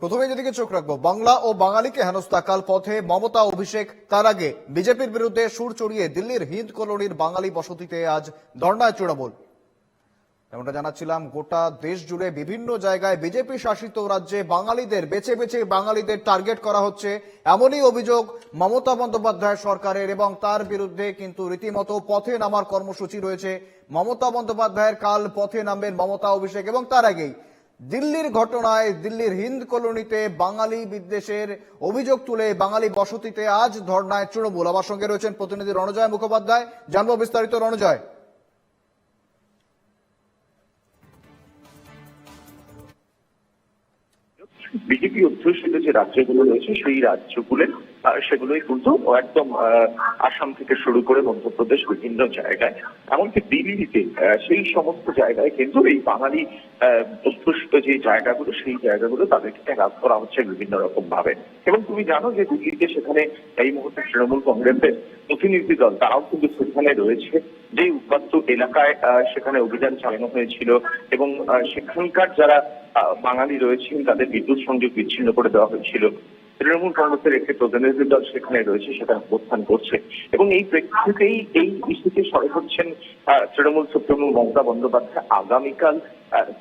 প্রথমে যেদিকে চোখ রাখব, বাংলা ও বাঙালিকে হেনস্থা, কাল পথে মমতা, অভিষেক, তার আগে বিজেপির বিরুদ্ধে সুর চড়িয়ে দিল্লির হিন্দ কলোনির বাঙালি বসতিতে আজ ধর্নায় তৃণমূল যেমনটা জানাচ্ছিলাম, গোটা দেশ জুড়ে বিভিন্ন জায়গায় বিজেপি শাসিত রাজ্যে বাঙালিদের, বেছে বেছে বাঙালিদের টার্গেট করা হচ্ছে। এমনই অভিযোগ মমতা বন্দ্যোপাধ্যায় সরকারের এবং তার বিরুদ্ধে কিন্তু রীতিমতো পথে নামার কর্মসূচি রয়েছে। মমতা বন্দ্যোপাধ্যায়ের কাল পথে নামবেন মমতা, অভিষেক এবং তার আগেই দিল্লির ঘটনায় দিল্লির হিন্দ কলোনিতে বাঙালি বিদ্বেষের অভিযোগ তুলে বাঙালি বসতিতে আজ ধর্নায় তৃণমূল। আমার সঙ্গে রয়েছেন প্রতিনিধি রণজয় মুখোপাধ্যায়। জানব বিস্তারিত রণজয়। বিজেপি অধ্যুষিত যে রাজ্যগুলো রয়েছে সেই রাজ্যগুলোর আহ, সেগুলোই কিন্তু একদম আসাম থেকে শুরু করে মধ্যপ্রদেশ বিভিন্ন জায়গায়। এমনকি দিল্লিতে সেই সমস্ত জায়গায় কিন্তু এই বাঙালি অধ্যুষিত যে জায়গাগুলো সেই জায়গাগুলো তাদেরকে হ্রাস করা হচ্ছে বিভিন্ন রকম ভাবে এবং তুমি জানো যে দিল্লিতে সেখানে এই মুহূর্তে তৃণমূল কংগ্রেসের প্রতিনিধি দল তারাও কিন্তু সেখানে রয়েছে। যে এলাকায় সেখানে অভিযান চালানো হয়েছিল এবং সেখানকার যারা বাঙালি রয়েছেন, তাদের বিদ্যুৎ সংযোগ বিচ্ছিন্ন করে দেওয়া হয়েছিল। তৃণমূল কংগ্রেসের একটি প্রতিনিধি দল সেখানে রয়েছে, সেটা অবস্থান করছে। এবং এই প্রেক্ষিতেই এই ইস্যুতে সরে হচ্ছেন তৃণমূল সুপ্রিমো মমতা বন্দ্যোপাধ্যায়। আগামীকাল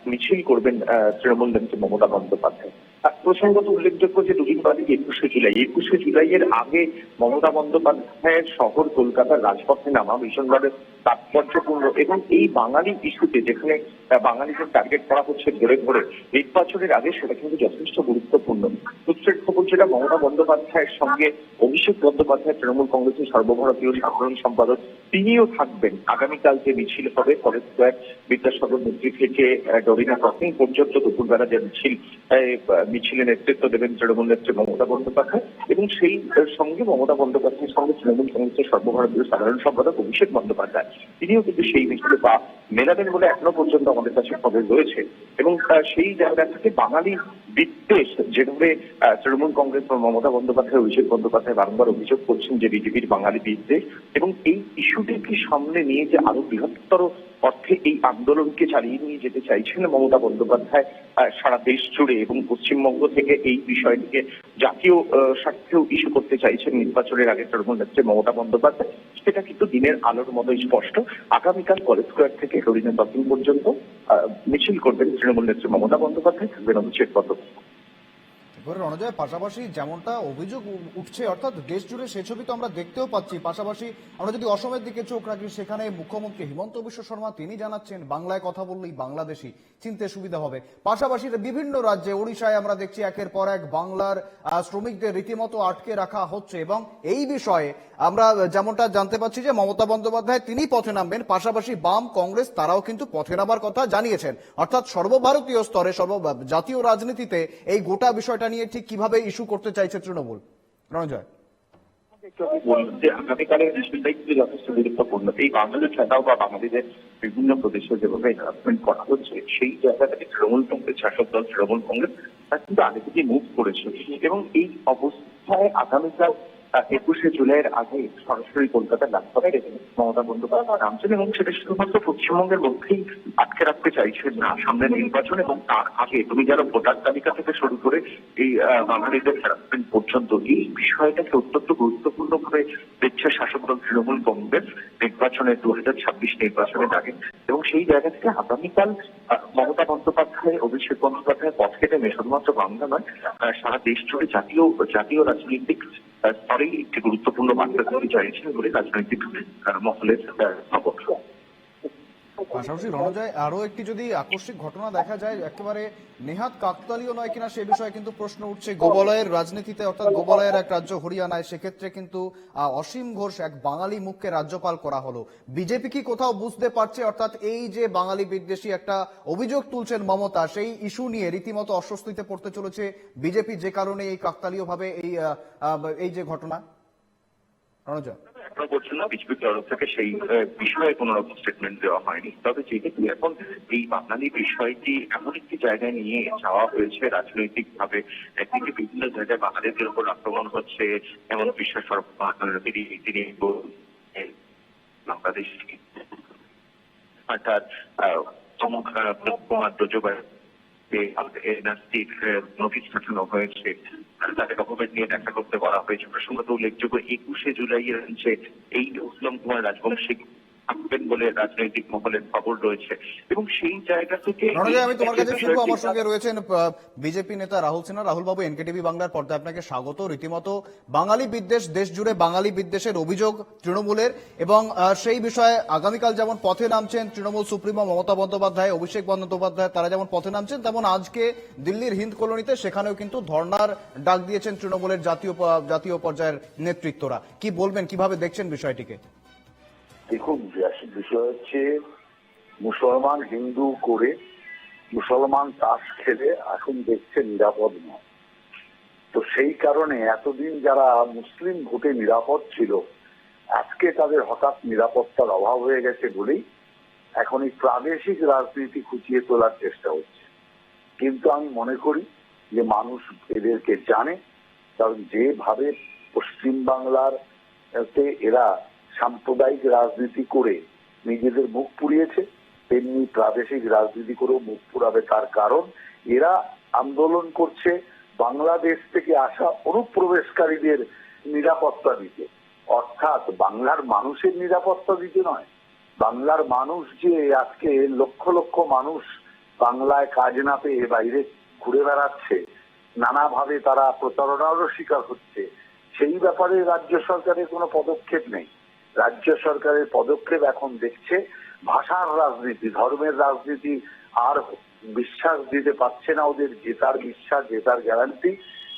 মিছিল করবেন তৃণমূল নেত্রী মমতা বন্দ্যোপাধ্যায়। প্রসঙ্গত উল্লেখযোগ্য যে দুদিন বাদে একুশে জুলাই একুশে জুলাই এর আগে মমতা বন্দ্যোপাধ্যায়ের শহর কলকাতার রাজপথে নামা ভীষণভাবে তাৎপর্যপূর্ণ এবং এই বাঙালি ইস্যুতে যেখানে বাঙালিদের টার্গেট করা হচ্ছে ধরে ধরে, নির্বাচনের আগে সেটা কিন্তু যথেষ্ট গুরুত্বপূর্ণ। সূত্রের খবর যেটা মমতা বন্দ্যোপাধ্যায়ের সঙ্গে অভিষেক বন্দ্যোপাধ্যায়, তৃণমূল কংগ্রেসের সর্বভারতীয় সাধারণ সম্পাদক, তিনিও থাকবেন। আগামীকাল যে মিছিল হবে, কলেজ স্কোয়ার বিদ্যাসাগর মন্ত্রী থেকে ডরিনা ক্রসিং পর্যন্ত দুপুরবেলা যে মিছিল মিছিলে নেতৃত্ব দেবেন তৃণমূল নেত্রী মমতা বন্দ্যোপাধ্যায় এবং সেই সঙ্গে মমতা বন্দ্যোপাধ্যায়ের সঙ্গে তৃণমূল কংগ্রেসের সর্বভারতীয় সাধারণ সম্পাদক অভিষেক বন্দ্যোপাধ্যায়। তিনিও কিন্তু সেই মিছিলে পা মেলাবেন বলে এখনও পর্যন্ত আমাদের কাছে খবর রয়েছে এবং সেই জায়গা থেকে বাঙালি বিদ্বেষ, যেভাবে তৃণমূল কংগ্রেস বা মমতা বন্দ্যোপাধ্যায়, অভিষেক বন্দ্যোপাধ্যায় বারংবার অভিযোগ করছেন যে বিজেপির বাঙালি বিদ্বেষ এবং এই ইস্যুটিকে সামনে নিয়ে যে আরও বৃহত্তর অর্থে এই আন্দোলনকে চালিয়ে নিয়ে যেতে চাইছেন মমতা বন্দ্যোপাধ্যায় সারা দেশ জুড়ে এবং পশ্চিমবঙ্গ থেকে এই বিষয়টিকে জাতীয় স্বার্থেও ইস্যু করতে চাইছেন নির্বাচনের আগে তৃণমূল নেত্রী মমতা বন্দ্যোপাধ্যায়। সেটা কিন্তু দিনের আলোর মতোই স্পষ্ট। আগামীকাল কলেজ স্কোয়ার থেকে হরিণা দক্ষিণ পর্যন্ত মিছিল করবেন তৃণমূল নেত্রী মমতা বন্দ্যোপাধ্যায়, থাকবেন অভিষেক বন্দ্যোপাধ্যায় এবারে পাশাপাশি যেমনটা অভিযোগ উঠছে, অর্থাৎ দেশ জুড়ে সে ছবি তো আমরা দেখতেও পাচ্ছি, পাশাপাশি আমরা যদি অসমের দিকে চোখ রাখি, সেখানে মুখ্যমন্ত্রী হিমন্ত বিশ্ব শর্মা তিনি জানাচ্ছেন, বাংলায় কথা বললেই বাংলাদেশি, চিনতে সুবিধা হবে। পাশাপাশি বিভিন্ন রাজ্যে, ওড়িশায় আমরা দেখছি একের পর এক বাংলার শ্রমিকদের রীতিমতো আটকে রাখা হচ্ছে এবং এই বিষয়ে আমরা যেমনটা জানতে পাচ্ছি যে মমতা বন্দ্যোপাধ্যায় তিনি পথে নামবেন, পাশাপাশি বাম কংগ্রেস তারাও কিন্তু পথে নামার কথা জানিয়েছেন। অর্থাৎ সর্বভারতীয় স্তরে, সর্ব জাতীয় রাজনীতিতে এই গোটা বিষয়টা নিয়ে ঠিক কীভাবে ইস্যু করতে চাইছে তৃণমূল? রণজয়। গুরুত্বপূর্ণ। বিভিন্ন প্রদেশে যেভাবে হ্যারাসমেন্ট করা হচ্ছে, সেই জায়গা থেকে তৃণমূল কংগ্রেস, শাসক দল, তৃণমূল কংগ্রেস, তারা কিন্তু আগে থেকে মুভ করেছে। এবং এই অবস্থায় আগামীকাল একুশে জুলাইয়ের আগে সরাসরি কলকাতার রাজপথে মমতা বন্দ্যোপাধ্যায়। নামছেন এবং সেটা শুধুমাত্র পশ্চিমবঙ্গের মধ্যেই আটকে রাখতে চাইছেন না। সামনে নির্বাচন এবং তার আগে তুমি যারা ভোটার তালিকা থেকে শুরু করে এই বাঙালিদের হ্যারাসমেন্ট পর্যন্ত এই বিষয়টাকে অত্যন্ত গুরুত্বপূর্ণ ভাবে দেখছে শাসক দল তৃণমূল কংগ্রেস। নির্বাচনের দু হাজার ছাব্বিশ নির্বাচনের আগে এবং সেই জায়গা থেকে আগামীকাল মমতা বন্দ্যোপাধ্যায় অভিষেক বন্দ্যোপাধ্যায় পথ কেটে শুধুমাত্র বাংলা নয় সারা দেশ জুড়ে জাতীয় জাতীয় রাজনৈতিক স্তরেই একটি গুরুত্বপূর্ণ বার্তা তৈরি চাইছেন বলে রাজনৈতিক মহলের খবর পাশাপাশি রণজয় একটি যদি আকস্মিক ঘটনা দেখা যায়, একেবারে নেহাত কাকতালীয় নয় কিনা সে বিষয়ে কিন্তু প্রশ্ন উঠছে। রাজনীতিতে, অর্থাৎ এক রাজ্য হরিয়ানায়, সেক্ষেত্রে কিন্তু অসীম ঘোষ এক বাঙালি মুখকে রাজ্যপাল করা হলো। বিজেপি কি কোথাও বুঝতে পারছে? অর্থাৎ এই যে বাঙালি বিদ্বেষী একটা অভিযোগ তুলছেন মমতা, সেই ইস্যু নিয়ে রীতিমতো অস্বস্তিতে পড়তে চলেছে বিজেপি, যে কারণে এই কাকতালীয় ভাবে এই এই যে ঘটনা। রণজয়। এখনও পর্যন্ত বিজেপির তরফ থেকে সেই বিষয়ে কোনো রকম স্টেটমেন্ট দেওয়া হয়নি। তবে যেহেতু এখন এই বাঙালি বিষয়টি এমন একটি জায়গায় নিয়ে যাওয়া হয়েছে রাজনৈতিক ভাবে একদিকে বিভিন্ন জায়গায় বাঙালিদের উপর আক্রমণ হচ্ছে, এমন বিশ্বাস তিনি তিনি বাংলাদেশ অর্থাৎ প্রমুখ কুমার দোজোবাই এনআরসির নোটিশ পাঠানো হয়েছে, আর গভর্নমেন্ট নিয়ে দেখা করতে বলা হয়েছে। প্রসঙ্গত উল্লেখযোগ্য একুশে জুলাই এর এই উত্তম কুমার রাজবংশী থাকবেন বলে রাজনৈতিক মহলের খবর রয়েছে। এবং সেই জায়গা থেকে আমি তোমার কাছে এই আমার সঙ্গে রয়েছেন বিজেপি নেতা রাহুল সিনহা রাহুল বাবু এনকেটিভি বাংলার পর্দায় আপনাকে স্বাগত। রীতিমতো বাঙালি বিদ্বেষ দেশ জুড়ে বাঙালি বিদ্বেষের অভিযোগ তৃণমূলের এবং সেই বিষয়ে আগামীকাল যেমন পথে নামছেন তৃণমূল সুপ্রিমো মমতা বন্দ্যোপাধ্যায় অভিষেক বন্দ্যোপাধ্যায় তারা যেমন পথে নামছেন তেমন আজকে দিল্লির হিন্দ কলোনিতে সেখানেও কিন্তু ধর্নার ডাক দিয়েছেন তৃণমূলের জাতীয় জাতীয় পর্যায়ের নেতৃত্বরা। কি বলবেন কীভাবে দেখছেন বিষয়টিকে? দেখুন বিষয় হচ্ছে মুসলমান হিন্দু করে মুসলমান তাস খেলে এখন দেখছে নিরাপদ নয়। তো সেই কারণে এতদিন যারা মুসলিম ভোটে নিরাপদ ছিল, আজকে তাদের হঠাৎ নিরাপত্তার অভাব হয়ে গেছে বলেই এখন এই প্রাদেশিক রাজনীতি খুঁচিয়ে তোলার চেষ্টা হচ্ছে। কিন্তু আমি মনে করি যে মানুষ এদেরকে জানে, কারণ যেভাবে পশ্চিম বাংলার এরা সাম্প্রদায়িক রাজনীতি করে নিজেদের মুখ পুড়িয়েছে, তেমনি প্রাদেশিক রাজনীতি করেও মুখ পুরাবে তার কারণ, এরা আন্দোলন করছে বাংলাদেশ থেকে আসা অনুপ্রবেশকারীদের নিরাপত্তা দিতে। অর্থাৎ বাংলার মানুষের নিরাপত্তা দিতে নয়, বাংলার মানুষ যে আজকে লক্ষ লক্ষ মানুষ বাংলায় কাজ না পেয়ে বাইরে ঘুরে বেড়াচ্ছে, নানাভাবে তারা প্রতারণারও শিকার হচ্ছে, সেই ব্যাপারে রাজ্য সরকারের কোনো পদক্ষেপ নেই। রাজ্য সরকারের পদক্ষেপ এখন দেখছে ভাষার রাজনীতি, ধর্মের রাজনীতি আর বিশ্বাস দিতে পারছে না ওদের, জেতার বিশ্বাস, জেতার গ্যারান্টি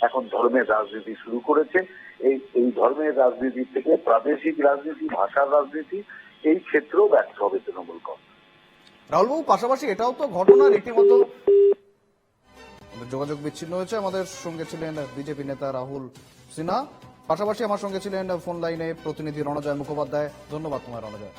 এখন ধর্মের রাজনীতি শুরু করেছে। এই এই ধর্মের রাজনীতি থেকে প্রাদেশিক রাজনীতি, ভাষার রাজনীতি, এই ক্ষেত্রেও ব্যর্থ হবে তৃণমূল কংগ্রেস। রাহুলবাবু, পাশাপাশি এটাও তো ঘটনা রীতিমতো যোগাযোগ বিচ্ছিন্ন হয়েছে। আমাদের সঙ্গে ছিলেন বিজেপি নেতা রাহুল সিনহা। পাশাপাশি আমার সঙ্গে ছিলেন ফোন লাইনে প্রতিনিধি রণজয় মুখোপাধ্যায়। ধন্যবাদ তোমার রণজয়।